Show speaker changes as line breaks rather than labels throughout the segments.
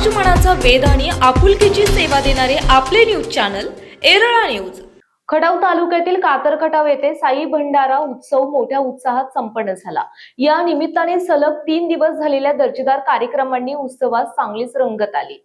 समाजमनाचा वेद आणि आपुलकीची सेवा देणारे आपले news channel Erala news. Khatav तालुक्यातील कातरखटाव येथे साई भंडारा उत्सव मोठ्या उत्साहात संपन्न झाला. या निमित्ताने सलग तीन दिवस झालेल्या दर्जेदार कार्यक्रमांनी उत्सवात चांगलीच रंगत आली.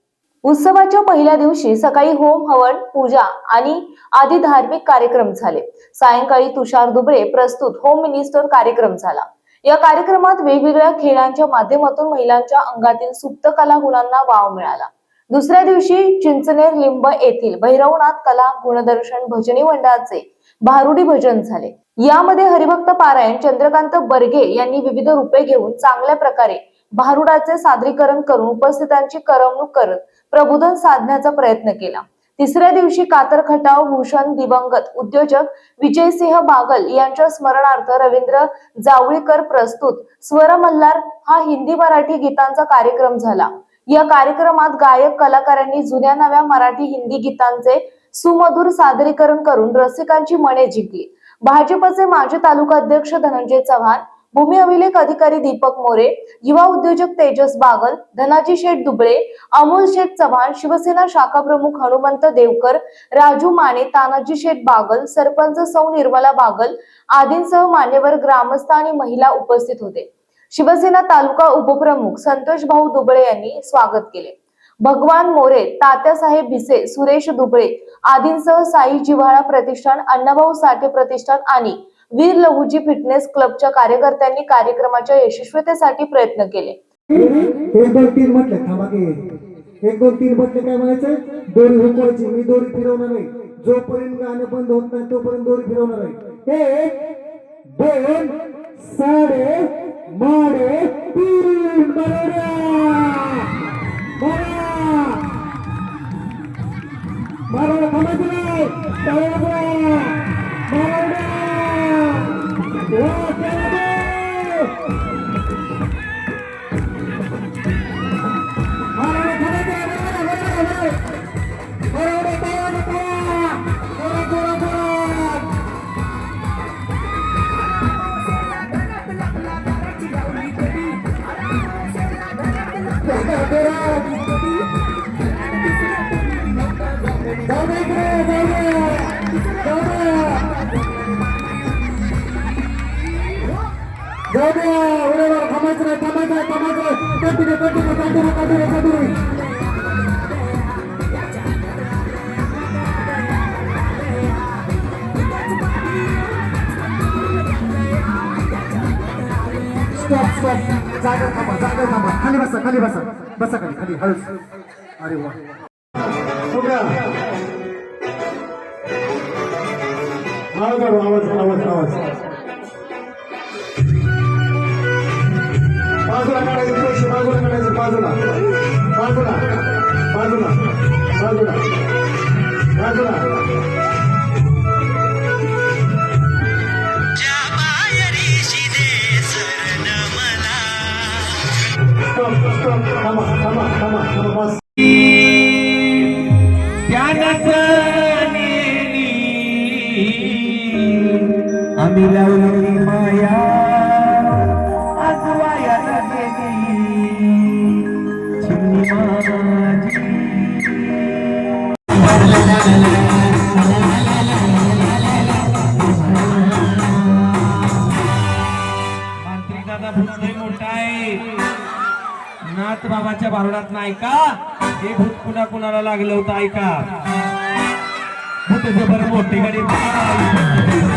उत्सवाच्या पहिल्या दिवशी सकाळी होम हवन पूजा आणि आदी धार्मिक कार्यक्रम झाले. सायंकाळी तुषार दुबळे प्रस्तुत होम मिनिस्टर कार्यक्रम झाला. या कार्यक्रमात वेगवेगळ्या खेळांच्या माध्यमातून महिलांच्या अंगातील सुप्त कला गुणांना वाव मिळाला. दुसऱ्या दिवशी चिंचनेर लिंब येथील भैरवनाथ कला गुणदर्शन भजनी मंडळाचे भारुडी भजन झाले. यामध्ये हरिभक्त पारायण चंद्रकांत बर्गे यांनी विविध रूपे घेऊन चांगल्या प्रकारे भारुडाचे सादरीकरण करून उपस्थितांची करमणूक करत प्रबोधन साधण्याचा प्रयत्न केला. तिसऱ्या दिवशी कातर खटाव भूषण दिवंगत उद्योजक विजयसिंह बागल यांच्या स्मरणार्थ रवींद्र जावळीकर प्रस्तुत स्वर मल्हार हा हिंदी मराठी गीतांचा कार्यक्रम झाला. या कार्यक्रमात गायक कलाकारांनी जुन्या नव्या मराठी हिंदी गीतांचे सुमधुर सादरीकरण करून रसिकांची मने जिंकली. भाजपचे माजी तालुका अध्यक्ष धनंजय चव्हाण भूमी अभिलेख अधिकारी दीपक मोरे युवा उद्योजक तेजस बागल धनाजी शेठ दुबळे अमोल शेठ चव्हाण शिवसेना शाखा प्रमुख हनुमंत देवकर राजू माने तानाजी शेठ बागल सरपंच सौ निर्मला बागल आदींसह मान्यवर ग्रामस्थ आणि महिला उपस्थित होते. शिवसेना तालुका उपप्रमुख संतोष भाऊ दुबळे यांनी स्वागत केले. भगवान मोरे तात्यासाहेब भिसे सुरेश दुबळे आदींसह साई जिव्हाळा प्रतिष्ठान अण्णाभाऊ साठे प्रतिष्ठान आणि वीर लघुजी फिटनेस क्लबच्या कार्यकर्त्यांनी कार्यक्रमाच्या यशस्वीतेसाठी प्रयत्न केले.
एक दोन तीन म्हटले थांबा की. एक दोन तीन म्हटले काय म्हणायचं? दोरी हुकवायची मी दोरी फिरवणार नाही जोपर्यंत गाणं बंद होत नाही तोपर्यंत दोरी फिरवणार आहे. एक दोन साडे माडे तीन बरोबर बरोबर थांबायचं नाही थांबायचं नाही जागा थांबा जागा थांबा खाली बसा खाली बसा बसा खाली खाली हळूच अरे वा आवाज आवाज आवाज आवाज बाजूला काढायचे पैसे बाजूला काढायचे बाजूला बाजूला बाजूला बाजूला बाजूला.
आम्ही लावली माया आजवायाला गेली चिमणी माझी
दादा मोठा आहे. नाथ बाबाच्या बारुडात नाही हे भूत पुन्हा कुणाला लागलं होतं? ऐका. भूत जबर मोठी गाडी भूत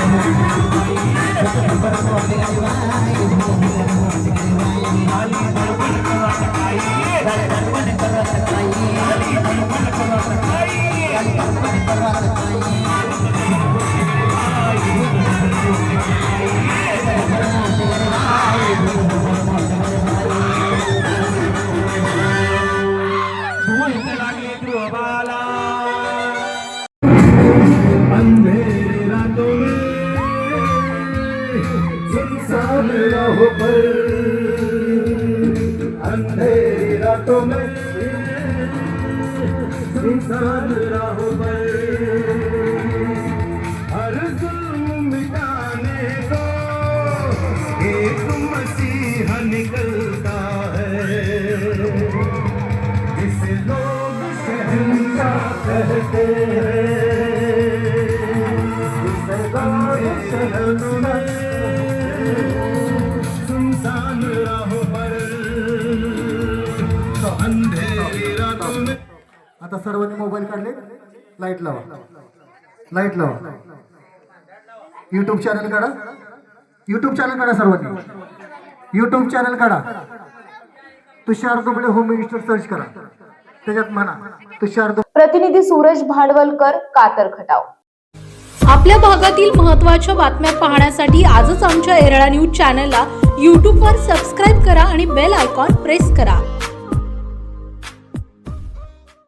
सुनसान राहों पर हर जुल्म मिटाने को एक मसीहा निकलता है. जिसे कहते हैं इस गाँव सुनसान राहों पर तो अंधेरी रातों आता सर्वांनी मोबाईल काढले लाइट लावा. लाइट लावा. युट्यूब चॅनल काढा. युट्यूब चॅनल काढा सर्वांनी. युट्यूब चॅनल काढा. Tushar Dubale home minister search करा. त्याच्यात म्हणा तुषार दुबळे
प्रतिनिधी सूरज भांडवलकर कातर खटाव.
आपल्या भागातील महत्त्वाच्या बातम्या पाहण्यासाठी आजच आमच्या एरळा न्यूज चॅनलला यूट्यूबवर सबस्क्राईब करा आणि बेल आयकॉन प्रेस करा.